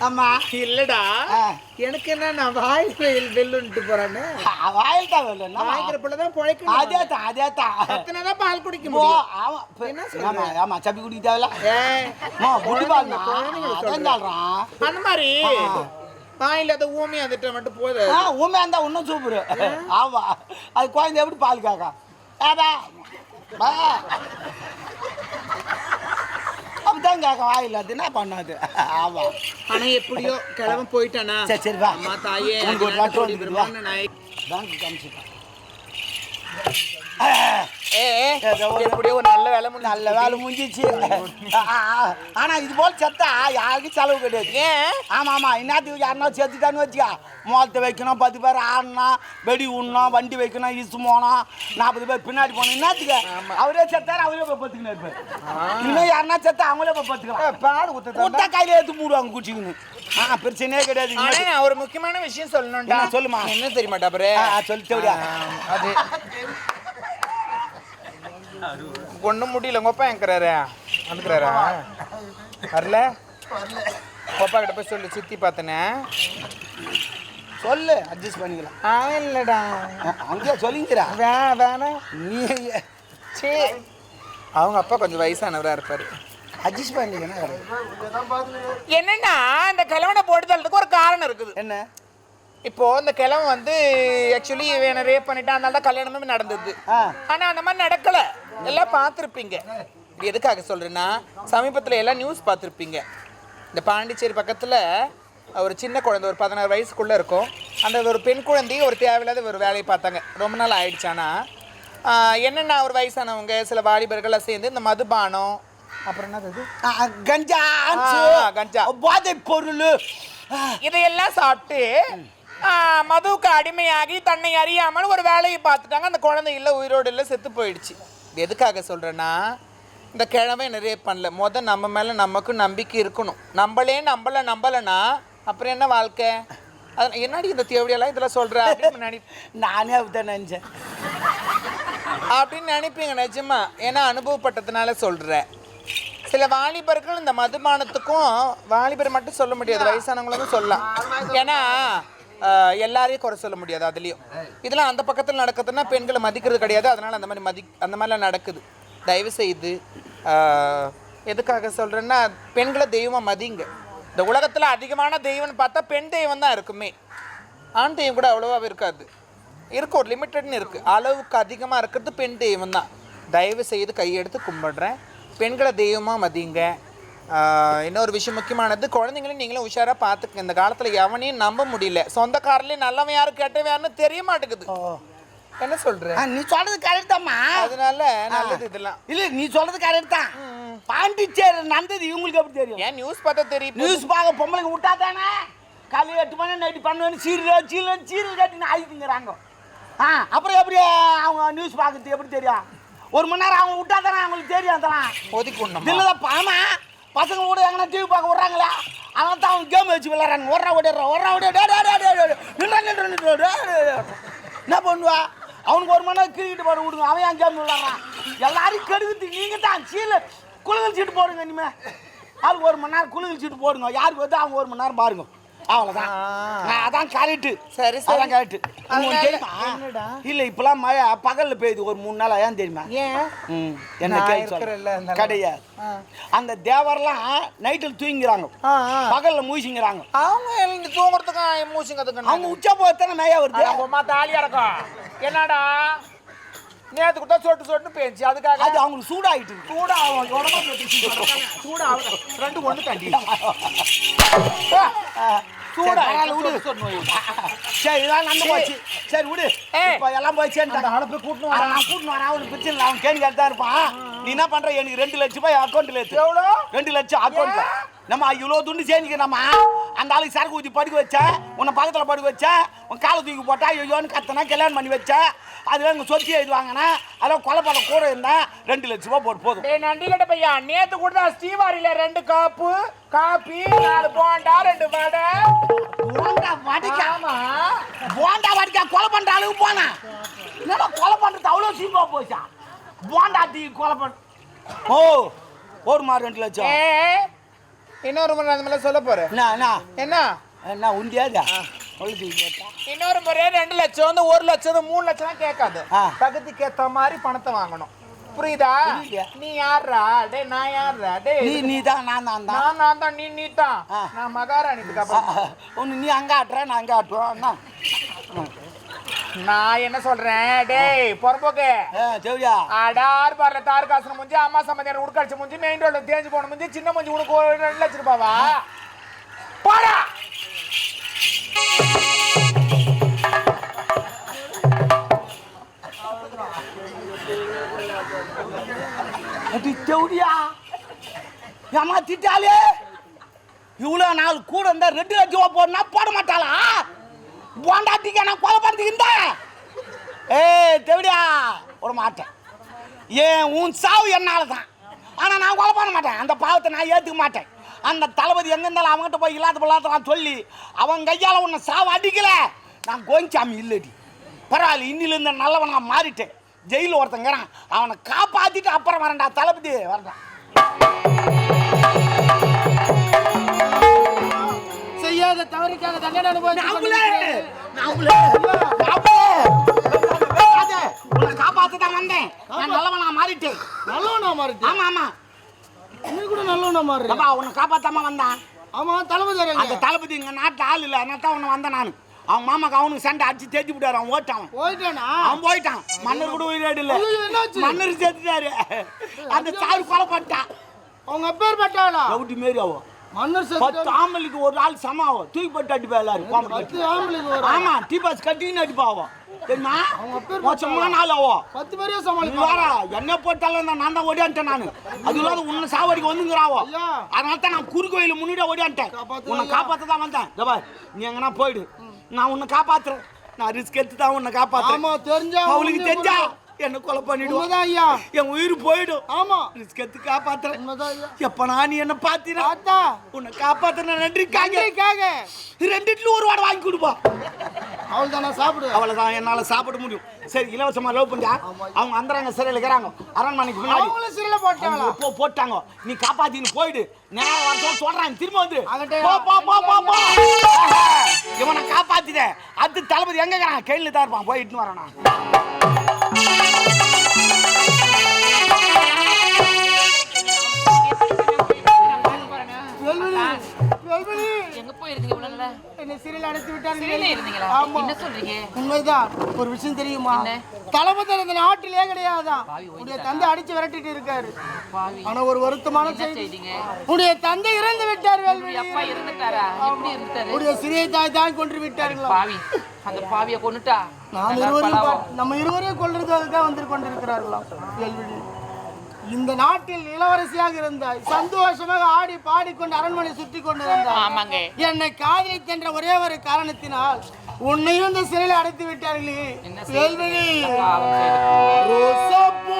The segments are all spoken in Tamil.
ஆமா இல்லடா. எனக்கு என்ன நான் வாயில் வெல்லுன்ட்டு போறேன்னு வாயில் தான் வரல வாய்க்கிற பிழைக்கணும் அதே தான் அதே தான் எத்தனைதான் பால் குடிக்க போ, முடியும் ஆமா என்ன? ஆமா ஆமா சப்பி குடிக்க தேவையில்ல மா புடி அந்த மாதிரி. வாயில அதை ஊமி வந்துட்ட மட்டும் போது ஆ ஊமையா இருந்தா இன்னும் சூப்பர் ஆமா அது குழந்தை எப்படி பால் காக்கா அப்படிதான் கேட்க வாயில் அது என்ன பண்ணாது? ஆமா. ஆனா எப்படியோ கிளம்ப போயிட்டானா? சரி சரி வா. அம்மா தாயே ஒரு லட்டு ஓடி வந்துருக்கு, வா. வருவான்னு நான் பேங்க் காமிச்சிட்டேன் எப்படியோ ஒரு நல்ல வேலை முடிஞ்சு நல்ல வேலை முடிஞ்சிச்சு. ஆனா இது போல செத்தா யாருக்கும் செலவு கிடையாது. ஏன் ஆமா ஆமா என்னத்துக்கு யாருன்னா செத்துட்டான்னு வச்சுக்கா. மோளத்தை வைக்கணும் பத்து பேர் ஆடணும் வெடி உண்ணணும் வண்டி வைக்கணும் இசு போனோம் நாற்பது பேர் பின்னாடி போகணும் என்னத்துக்கு அவரே செத்தாரு அவரே போய் பத்துக்கின்னு இருப்பாரு. இன்னும் யாருன்னா செத்தா அவங்களே போய் பத்துக்கலாம் பால் ஊத்த விட்டா கையில மூடுவாங்க குச்சிக்கின்னு. ஆ பிரச்சனையே கிடையாது ஒரு முக்கியமான விஷயம் சொல்லணும்டா. சொல்லுமா. என்ன தெரியுமா டபரே? ஆ, ஆ, சொல்லு, தேவடியா. அது ஒண்ணும் முடியல. உங்க அப்பா எங்கிறாரு வந்துக்கிறாரா. வரல? அப்பா கிட்ட போய் சொல்லு சித்தி பார்த்தனே. சொல்லு அட்ஜஸ்ட் பண்ணிக்கலாம். ஆ இல்லடா. ஆ, அங்கேயே சொல்லிங்கிறா? வே வேணாம் நீ சே அவங்க அப்பா கொஞ்சம் வயசானவரா இருப்பாரு. அட்ஜஸ்ட் பண்ணிக்கணும் என்னன்னா இந்த கிழவனை போட்டு தள்ளதுக்கு ஒரு காரணம் இருக்குது. என்ன? இப்போ இந்த கிழவன் வந்து ஆக்சுவலி இவனை ரேப் பண்ணிட்டான். அதனால தான் கல்யாணமே நடந்தது. ஆ. ஆனா அந்த மாதிரி நடக்கல. எல்லாம் பார்த்துருப்பீங்க. எதுக்காக சொல்றேன்னா சமீபத்துல எல்லாம் நியூஸ் பார்த்துருப்பீங்க. இந்த பாண்டிச்சேரி பக்கத்துல ஒரு சின்ன குழந்தை ஒரு பதினாறு வயசுக்குள்ள இருக்கும். அந்த ஒரு பெண் குழந்தையை ஒரு தேவையில்லாத ஒரு வேலையை பார்த்தாங்க. ரொம்ப நாள் ஆயிடுச்சானா என்னென்ன ஒரு வயசானவங்க சில வாலிபர்கள்லாம் சேர்ந்து இந்த மதுபானம் அப்புறம் என்னது கஞ்சா கஞ்சா. போதை பொருள். இதையெல்லாம் சாப்பிட்டு மதுவுக்கு அடிமையாகி தன்னை அறியாமல் ஒரு வேலையை பார்த்துட்டாங்க. அந்த குழந்தை இல்லை உயிரோடு இல்லை செத்து போயிடுச்சு. எதுக்காக சொல்கிறேன்னா இந்த கிழமை நிறைய பண்ணல. முத நம்ம மேலே நமக்கு நம்பிக்கை இருக்கணும். நம்மளே நம்பலை நம்பலைன்னா அப்புறம் என்ன வாழ்க்கை? அது என்னடி இந்த தேவடியெல்லாம் இதெல்லாம் சொல்கிற அப்படின்னு நினை நானே அப்படித்தான் நினைச்சேன். அப்படின்னு நினைப்பீங்க நிஜமா. ஏன்னா அனுபவப்பட்டதுனால சொல்கிறேன் சில வாலிபர்கள் இந்த மதுபானத்துக்கும் வாலிபர் மட்டும் சொல்ல முடியாது. வயசானவங்களும் சொல்லலாம். ஏன்னா எல்லாரையும் குறை சொல்ல முடியாது அதுலேயும். இதெல்லாம் அந்த பக்கத்தில் நடக்குதுன்னா பெண்களை மதிக்கிறது கிடையாது. அதனால் அந்த மாதிரி மதி அந்த மாதிரிலாம் நடக்குது. தயவு செய்து எதுக்காக சொல்கிறேன்னா பெண்களை தெய்வமாக மதிங்க. இந்த உலகத்தில் அதிகமான தெய்வம்னு பார்த்தா பெண் தெய்வம் தான் இருக்குமே. ஆண் தெய்வம் கூட அவ்வளோவா இருக்காது. இருக்கு ஒரு லிமிட்டட்னு இருக்குது அளவுக்கு அதிகமாக இருக்கிறது பெண் தெய்வம் தான். தயவு செய்து கையெடுத்து கும்பிடுறேன். பெண்களை தெய்வமாக மதிங்க. இன்னொரு விஷயம் முக்கியமானது குழந்தைங்களையும் நீங்களும் உஷாராக பார்த்துக்க இந்த காலத்தில் எவனையும் நம்ப முடியல. சொந்தக்காரர்லேயும் நல்லவன் யாரு கெட்டவன் யாருன்னு தெரிய மாட்டேங்குது. என்ன சொல்ற? நீ சொல்றது கரெக்ட் தான்மா அதனால நல்லது இதெல்லாம். இல்ல நீ சொல்றது கரெக்ட் தான். பாண்டிச்சேரி நடந்தது இவங்களுக்கு எப்படி தெரியும்? ஏன் நியூஸ் பார்த்தா தெரியும்? நியூஸ் பார்க்க பொம்பளைங்க விட்டா தானே? காலையில் எட்டு மணி நைட்டு பண்ணுவேன்னு சீரியல் சீரியல் சீரியல் கட்டின்னு ஆயிட்டுங்கிறாங்க ஆ அப்புறம் எப்படி அவங்க நியூஸ் பார்க்கறது எப்படி தெரியும்? ஒரு மணி நேரம் அவங்க விட்டா தானே அவங்களுக்கு தெரியும் அதெல்லாம். ஒதுக்கி விடணுமா? இல்லைதான் பாமா பசங்க கூட எங்கன்னா டிவி பார்க்க விட்றாங்களா அவன் தான் அவன் கேம் வச்சு விளையாடுறாங்க ஒரா ஓடிடுறான் ஒரா ஓடியா நின்றா என்ன பண்ணுவா? அவனுக்கு ஒரு மணி நேரம் கிரிக்கெட் போட விடுங்க. அவன் ஏன் கேம் விளாட்றான் எல்லாரும் கெடுக்குது நீங்கள் தான் சீல. குழுங்கல் சீட்டு போடுங்க இனிமேல் ஆளுக்கு ஒரு மணி நேரம் குழுங்கல் சீட்டு போடுங்க. யாருக்கு வந்து அவங்க ஒரு மணி நேரம் பாருங்க. அவ்வளோதான் ஆ. அதான் கரெக்டு சரி. அதான் கரெக்டு அதனால தெரியுமா? இல்லை இப்போலாம் மழை பகல்ல பெய்யுது. ஒரு மூணு நாள் ஏன்? தெரியுமா என்ன கேள்வி. கிடையாது. அந்த தேவரெல்லாம் நைட்டில் தூங்கிக்கிறாங்க. ஆ. பகல்ல மூசிங்கிறாங்க அவங்க எழுந்து தூங்குறதுக்கு மூச்சுங்கிறதுக்கு அவங்க உச்சா போத்தானே மேயா வருது? தாலியா இருக்கும் என்னடா? நேத்து கூட சொட்டு சொட்டு பேஞ்சு அதுக்காக அது அவங்களுக்கு சூடாயிட்டு இருக்கு. சூடா ஆகும் உடம்பா சூடா ஆகும் ரெண்டு ஒண்ணு தாண்டி. சரி, இதெல்லாம் நடந்து போச்சு. சரி விடு. இப்போ எல்லாம் போய் போய் கூட்டின்னு அட, நான் கூட்டின்னு வரேன். அவனுக்கு பிரச்சனை இல்லை. அவன் கேள்வி தான் இருப்பான். நீ என்ன பண்ற? எனக்கு ரெண்டு லட்சம் ரூபாய் எவ்வளோ? ரெண்டு லட்சம் அக்கௌண்ட்ல நம்ம இவ்வளோ துண்டு சேர்ந்துக்கிறோமா அந்த ஆளுக்கு சரக்கு ஊற்றி படுக்க வச்சேன் உன்னை பக்கத்தில் படுக்க வச்சேன் உன் காலை தூக்கி போட்டா ஐயோன்னு கத்தனா கல்யாணம் பண்ணி வச்சேன் அதில் எங்கள் சொத்தி எழுதி வாங்கினா அதெல்லாம் கொலை பண்ண கூட இருந்தேன் ரெண்டு லட்ச ரூபா போட்டு போதும். டேய் நண்டி கட்ட பையா நேத்து கூட தான் ஸ்ரீவாரியில ரெண்டு காப்பு காப்பி நாலு போண்டா ரெண்டு வடை. போண்டா வடிக்கா? ஆமா. போண்டா வடிக்கா கொலை பண்ற அளவுக்கு போனா? என்னடா கொலை பண்றது அவ்வளோ சீப்பா போச்சா? போண்டா டீ கொலை பண்ண ஓ போடுமா ரெண்டு லட்சம்? ஏ இன்னொரு முறை அந்த மாதிரி சொல்ல போறேன். என்ன? என்ன உண்டியாதா? இன்னொரு முறை ரெண்டு லட்சம் வந்து ஒரு லட்சம் மூணு லட்சம் கேட்காது. தகுதிக்கு ஏத்த மாதிரி பணத்தை வாங்கணும். புரியுதா. நீ யாரா டே நான் யாரா டே நீ நீ தான் நான் தான் தான். நான் நான் தான் நீ நீ தான். நான் அப்புறம் ஒன்று நீ அங்கே ஆட்டுற நான் அங்கே ஆட்டுவோம் என்ன நான் என்ன சொல்றேன்? டேய் பொறப்போக்கு ஏ செவியா அடார் பார்ல தார் காசுன முஞ்சி அம்மா சம்பந்தியான உடுக்கடிச்ச முஞ்சி மெயின் ரோட்ல தேஞ்சு போன முஞ்சி சின்ன முஞ்சி உனக்கு ஒரு ரெண்டு லட்சம் ரூபாவா? போடா! செவிடியா ஏமா திட்டாலே இவ்வளோ நாள் கூட இருந்தா ரெண்டு லட்சம் ரூபா போடனா போட மாட்டாளா? போண்டாட்டிக்க நான் கொலை பண்ணுறதுக்கு இருந்தா ஏய் தெவிடியா மாட்டேன். ஏன் உன் சாவு என்னால் தான் ஆனால் நான் கொலை பண்ண மாட்டேன். அந்த பாவத்தை நான் ஏற்றுக்க மாட்டேன். அந்த தளபதி எங்க இருந்தாலும் அவங்ககிட்ட போய் இல்லாத பிள்ளாத்தான் சொல்லி அவன் கையால் உன்னை சாவு அடிக்கல. நான் கோயிச்சாமி இல்லடி. பரவாயில்ல இன்னிலிருந்து நல்லவனாக மாறிட்டேன். ஜெயிலில் ஒருத்தங்கிறான் அவனை காப்பாற்றிட்டு அப்புறம் வரேன்டா தளபதி. வரேன்டா. செய்யாத தவறுக்காக தண்டனை அனுபவிச்சு காப்பாத்த தான் வந்தேன். நான் நல்லவனா மாறிட்டேன். நல்லவனா மாறிட்டு ஆமா ஆமா. நீ கூட நல்லவனா மாறு அப்பா உன்னை காப்பாத்தாம வந்தான். ஆமா தளபதி அந்த தளபதி இங்க நாட்டு ஆள் இல்ல. அதனால தான் உன்னை வந்தேன் நான். அவன் மாமாக்கு அவனுக்கு சண்டை அடிச்சு தேய்ச்சி விட்டாரு. அவன் ஓட்டான். போயிட்டானா? அவன் போயிட்டான். மன்னர் கூட உயிரோடு இல்ல? மன்னர் செத்துட்டாரு. அந்த சாரு கொலை பண்ணிட்டான். அவங்க அப்பேர் பட்டாளா? ரவுடி மாரி மன்னர் பத்து ஆம்பளைக்கு ஒரு ஆள் சமாவும் தூக்கி போட்டு அடிப்பா எல்லாரும் ஆமா டீ பாஸ் கட்டின்னு அடிப்பா அவன் தெரியுமா மோசமான ஆள் அவன் பத்து பேரையும் நீ சமாளிப்பாங்க வேற என்ன போட்டாலும் நான் தான் ஓடியான்ட்டேன் நான். அது இல்லாத உன்னை சாவடிக்கு வந்துங்கிறாவோ. அதனால தான் நான் குறுக்கு வயல முன்னாடி ஓடியான்ட்டேன் உன்னை. காப்பாத்த தான் வந்தேன் பார், நீ எங்கன்னா போயிடு. நான் உன்னை காப்பாத்துறேன். நான் ரிஸ்க் எடுத்து தான் உன்னை காப்பாத்துறேன். அவளுக்கு தெரிஞ்சா என்ன கொலை பண்ணிடுவோம் ஐயா. என் உயிர் போயிடும். ஆமா. ரிஸ்க் எடுத்து காப்பாத்துறேன். உண்மைதான் ஐயா. எப்ப நான் நீ என்ன பாத்தீனா? தாத்தா உன்னை காப்பாத்துன நன்றி காங்க ரெண்டு இட்லி ஒரு வாடை வாங்கி கொடுப்பா. அவள் தானே சாப்பிடு. அவ்வளவுதான் என்னால சாப்பிட முடியும். சரி இலவசமா லவ் பண்ணா அவங்க அந்தரங்க சிறையில் இருக்கிறாங்க. அரண்மனைக்கு முன்னாடி. அவங்களும் சிறையில போட்டாங்களா? அவங்க போ போட்டாங்க. நீ காப்பாத்தின்னு போயிடு. நேரம் வரட்டும் சொல்றாங்க திரும்ப வந்து. போ போ போ போ போ. இவனை காப்பாத்திட்டேன். அது தளபதி எங்க இருக்கிறான்? கையில தான் இருப்பான். போய் இட்டுன்னு வரேன் எங்க போயிருந்தீங்க இவ்வளவு நாளா? என்னை சிறையில் அடைத்து சிறையில விட்டார்கள் இருந்தீங்களா? ஆமா. என்ன சொல்றீங்க? உண்மைதான். ஒரு விஷயம் தெரியுமா? தளபதி இந்த நாட்டிலே கிடையாதான். உடைய தந்தை அடிச்சு விரட்டிட்டு இருக்காரு. பாவி. ஆனா ஒரு வருத்தமான செய்தீங்க? உடைய தந்தை இறந்து விட்டார் வேல்வெளி அப்பா இருந்துட்டாரா எப்படி உடைய சிறிய தாய் தான் கொன்று விட்டார்களா? பாவி. அந்த பாவிய கொன்னுட்டா? நாம் இருவரையும் நம்ம இருவரையும் கொள்றதுக்காக வந்து கொண்டிருக்கிறார்களாம். வேல்வெளி இந்த நாட்டில் இளவரசியாக இருந்தாய். சந்தோஷமாக ஆடி பாடிக்கொண்டு அரண்மனை சுற்றி கொண்டு வந்தாய். ஆமாங்க. என்னை காதலித்தென்ற ஒரே ஒரு காரணத்தினால் உன்னையும் இந்த சிறையில் அடைத்து விட்டார்களே செய்து. ரோசாப்பூ.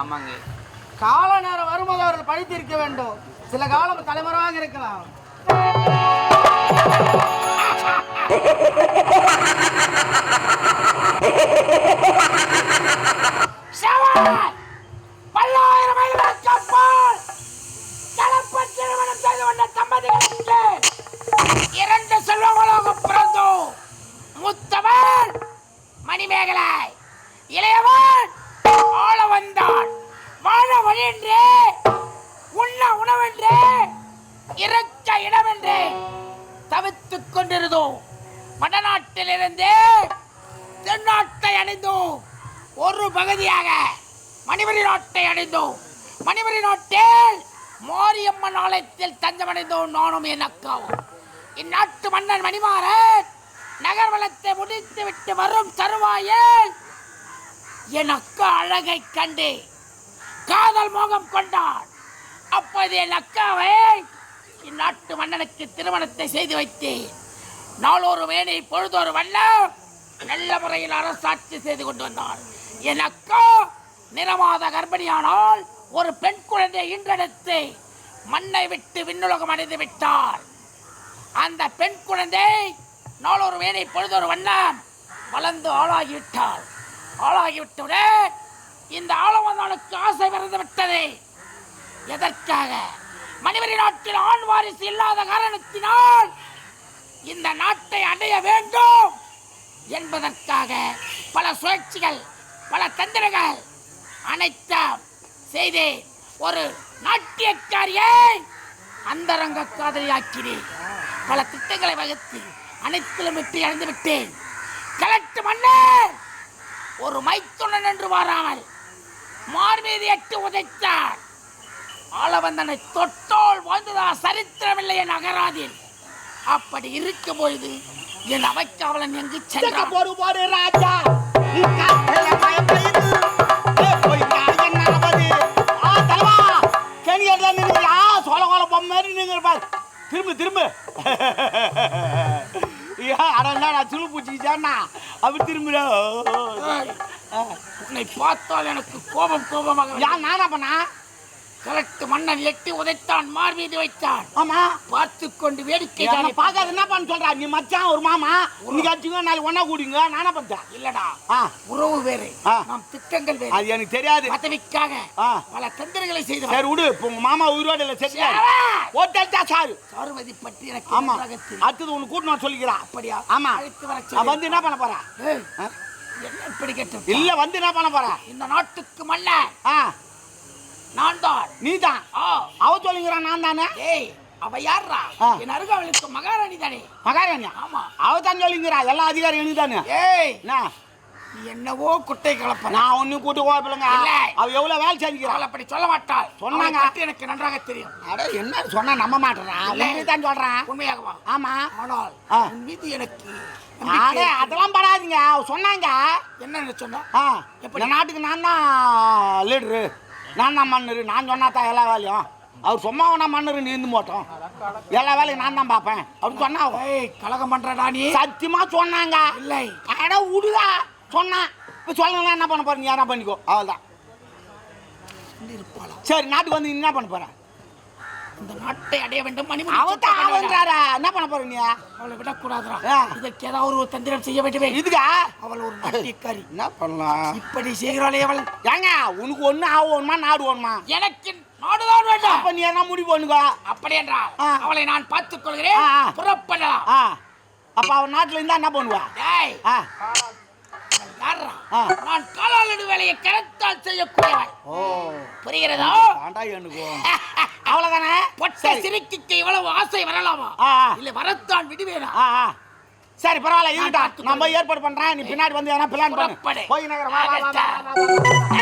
ஆமாங்க. கால நேரம் வரும்போது அவர்கள் படித்திருக்க வேண்டும். சில காலம் தலைமுறையாக இருக்கலாம். பல்லாயிரம் மைல்களுக்கு அப்பால் கலப்பு திருமணம் செய்து கொண்ட தம்பதிகளுக்கு இரண்டு செல்வங்களாக பிறந்தோம். முத்தவன் மணிமேகலை. இளையவன் ஆள வந்தான் வாழ வழியென்று உண்ண உணவென்றே இருக்க இடமென்றே தவித்துக் கொண்டிருந்தோம். வடநாட்டிலிருந்து தென்னாட்டை அணிந்தோம். ஒரு பகுதியாக மணிமணி நாட்டை அடைந்தோம் மணிமணி நாட்டில் மாரியம்மன் ஆலயத்தில் தஞ்சமடைந்தோம் நானும் என் அக்காவும். இந்நாட்டு மன்னன் மணிமாறன் நகர்வலத்தை முடித்து விட்டு வரும் தருவாயில் என் அக்கா அழகை கண்டு காதல் மோகம் கொண்டான் அப்போது என் அக்காவை இந்நாட்டு மன்னனுக்கு திருமணத்தை செய்து வைத்தேன். நாளொரு மேனை பொழுதொரு வண்ணம் நல்ல முறையில் அரசாட்சி செய்து கொண்டு வந்தாள். என் அக்கா நிறமாத கர்ப்பிணியானால் ஒரு பெண் குழந்தை இன்றெடுத்து மண்ணை விட்டு விண்ணுலகம் அடைந்து விட்டார். அந்த பெண் குழந்தை நாளொரு மேனை பொழுதொரு வண்ணம் வளர்ந்து ஆளாகிவிட்டாள். ஆளாகிவிட்டவுடன் இந்த ஆளவந்தானுக்கு ஆசை பிறந்து விட்டது. எதற்காக? மணிவரி நாட்டில் ஆண் வாரிசு இல்லாத காரணத்தினால் இந்த நாட்டை அடைய வேண்டும் என்பதற்காக பல சுழற்சிகள் பல தந்திரங்கள் அனைத்தும் செய்து ஒரு நாட்டியக்காரியை அந்தரங்க காதலியாக்கினேன். பல திட்டங்களை வகுத்து அனைத்திலும் விட்டு இழந்து விட்டேன். கலெக்டர் மன்னர்! ஒரு மைத்துணன் என்று வாராமல் மார்மீது எட்டு உதைத்தார். ஆளவந்தனை தொட்டோல் வாழ்ந்ததா சரித்திரமில்லை என் அகராதில் அப்படி இருக்கும் பொழுது என் அவைக்காவலன் எங்கு செல்ல போடுவாரு ராஜா. ஆ ஆ மாதிரி நின்னு திரும்ப திரும்ப. ஐயா அட என்னடா சுழு பூச்சிக்கிச்சாண்ணா அப்படி திரும்புடா. ஏய், உன்னை பார்த்தால் எனக்கு கோபம் கோபமாக யா நானா பண்ணா கலட்டு மன்னன் எட்டி உதைத்தான் மார் மீது வைத்தான். ஆமா. பார்த்து கொண்டு வேடிக்கை காணி- பார்க்காத என்ன பண்ண சொல்றா? நீ மச்சான் ஒரு மாமா. இன்னைக்கு அடிச்சுங்க நாளைக்கு ஒண்ணா கூடிங்க. நானா பண்ணேன் இல்லடா. உறவு வேறு. நம் திட்டங்கள் வேறு. அது எனக்கு தெரியாது. பதவிக்காக. பல தந்திரங்களை செய்து சரி விடு. இப்போ உங்க மாமா உயிரோட இல்லை சேவா! ஓட்டா சாரு. சாருமதி பற்றி எனக்கு ஆமா. அடுத்தது உனக்கு கூட்டு நான் சொல்லிக்கிறான் அப்படியா? ஆமா. அழைத்து சொல்லு. வந்து என்ன பண்ண போறா? என்ன இப்படி கேட்டு இல்ல வந்து என்ன பண்ண போறா? இந்த நாட்டுக்கு தான் நீ தான் அவ சொல்லுங்கிறான் நான் தானே ஏய் அவ யாரா. என் அருகாவலுக்கு மகாராணி தானே. மகாராணியா? ஆமா. அவ தான் சொல்லுங்கிறா. எல்லா அதிகாரியும் எனக்கு தானே ஏய். என்ன? நீ என்னவோ குட்டை கலப்ப நான் ஒன்னும் கூட்டு இல்ல. அவ எவ்வளவு வேலை செஞ்சுக்கிறாள் அப்படி சொல்ல மாட்டாள். சொன்னாங்க. எனக்கு நன்றாக தெரியும். அட என்ன சொன்னா நம்ப மாட்டேறான் தான் சொல்றேன் உண்மையாகவா? ஆமா. ஆனால் மீது எனக்கு அட. அதெல்லாம் படாதீங்க. சொன்னாங்க. என்னன்னு சொன்னா? எப்படி? நாட்டுக்கு நான் தான் லீடரு நான் தான் மன்னரு நான் சொன்னா தான் எல்லா வேலையும். அவர் சும்மா வேணா மன்னரு நீ இருந்து போட்டோம் எல்லா வேலையும் நான் தான் பார்ப்பேன். அப்படின்னு சொன்னா கலகம் பண்றடா நீ. சத்தியமா சொன்னாங்க. இல்லை. அட விடுதா சொன்னா. இப்போ சொல்லலாம் என்ன பண்ண போற? நீ என்ன பண்ணிக்கோ. அவ்வளோதான் இருப்பாளா? சரி நாட்டுக்கு வந்து என்ன பண்ண போற? இந்த நாட்டை அடைய வேண்டும் வேண்டும். அவன்றாரா? என்ன பண்ண போற நீ அவளை விடக்கூடாதுடா ஆ. இதற்கு ஏதாவது ஒரு தந்திரம் செய்ய வேண்டுமே. இதுக்கா? அவள் ஒரு நாட்டியக்காரி என்ன பண்ணலாம்? இப்படி செய்கிறாளே அவள். ஏங்க உனக்கு ஒன்று ஆகணுமா நாடு வேணுமா எனக்கு நாடுதான் வேண்டும். அப்போ நீ என்ன முடிவு பண்ணுங்க அப்படி என்றால். அவளை நான் பார்த்துக் கொள்கிறேன். புறப்படலாம். அப்போ அவன் நாட்டில் இருந்தா என்ன பண்ணுவா? நான் காலாளடு வேலையை கரத்தால் செய்யக்கூடியவள் ஓ. புரிகிறதா? அவ்வளோதானே பொட்ட சிரிக்கிக்கு இவ்வளவு ஆசை வரலாமா. இல்ல வரத்தான் விடுவேனா? சரி பரவாயில்ல இருக்கட்டும். நம்ம ஏற்பாடு பண்றேன். நீ பின்னாடி வந்து எதனா பிளான். பண்ணு. போய் நகரம்.